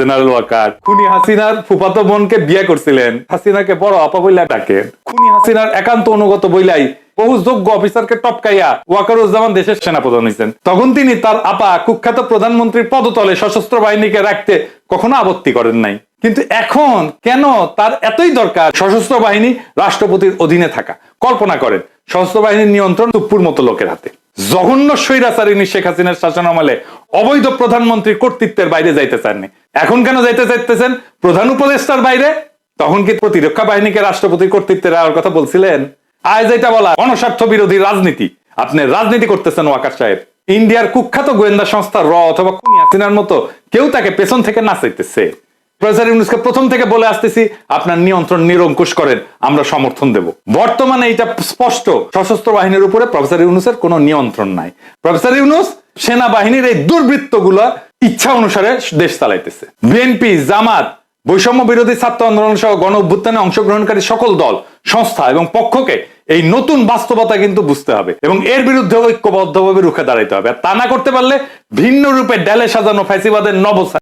General Waker. খুনি হাসিনার ফুফাতো বোনকে বিয়ে করছিলেন। হাসিনাকে বড় আপা বইলা ডাকেন খুনি হাসিনার একান্ত অনুগত বইলাই বহু যোগ্য অফিসারকে টপকাইয়া ওয়াকারুজ্জামান দেশের সেনাপ্রধান হয়েছেন তখন তিনি তার আপা কুখ্যাত প্রধানমন্ত্রীর পদতলে সশস্ত্র বাহিনীকে রাখতে কখনো আপত্তি করেন নাই। কিন্তু এখন কেন তার এতই দরকার? সশস্ত্র বাহিনী রাষ্ট্রপতির অধীনে থাকা। কল্পনা করেন, সশস্ত্র বাহিনীর নিয়ন্ত্রণ টুপ্পুর মতো লোকের হাতে। জঘন্য স্বৈরাচারিণী শেখ হাসিনার শাসন আমলে অবৈধ প্রধানমন্ত্রী কর্তৃত্বের বাইরে যাইতে চাননি এখন কেন যাইতে চাইতেছেন প্রধান উপদেষ্টার বাইরে? তখন কি প্রতিরক্ষা বাহিনীকে রাষ্ট্রপতির কর্তৃত্বে রাখার কথা বলছিলেন? আজ এটা বলা অনস্বার্থ বিরোধী রাজনীতি। আপনি রাজনীতি করতেছেন ওয়াকার সাহেব। ইন্ডিয়ার কুখ্যাত গোয়েন্দা সংস্থা র অথবা খুনি হাসিনার মতো কেউ তাকে পেছন থেকে নাচাইতেছে প্রফেসর ইউনুসকে প্রথম থেকে বলে আসতেছি, আপনার নিয়ন্ত্রণ নিরঙ্কুশ করেন, আমরা সমর্থন দেব। বর্তমানে এটা স্পষ্ট, সশস্ত্র বাহিনীর উপরে প্রফেসর ইউনুসের কোনো নিয়ন্ত্রণ নাই। প্রফেসর ইউনুস সেনাবাহিনীর এই দুর্বৃত্তগুলো ইচ্ছা অনুসারে দেশ চালাইতেছে। বিএনপি, জামাত, বৈষম্য বিরোধী ছাত্র আন্দোলন সহ গণ অভ্যুত্থানে অংশগ্রহণকারী সকল দল, সংস্থা এবং পক্ষকে এই নতুন বাস্তবতা কিন্তু বুঝতে হবে এবং এর বিরুদ্ধে ঐক্যবদ্ধভাবে রুখে দাঁড়াইতে হবে। আর তা না করতে পারলে ভিন্ন রূপে ডেলে সাজানো ফ্যাসিবাদের নবসা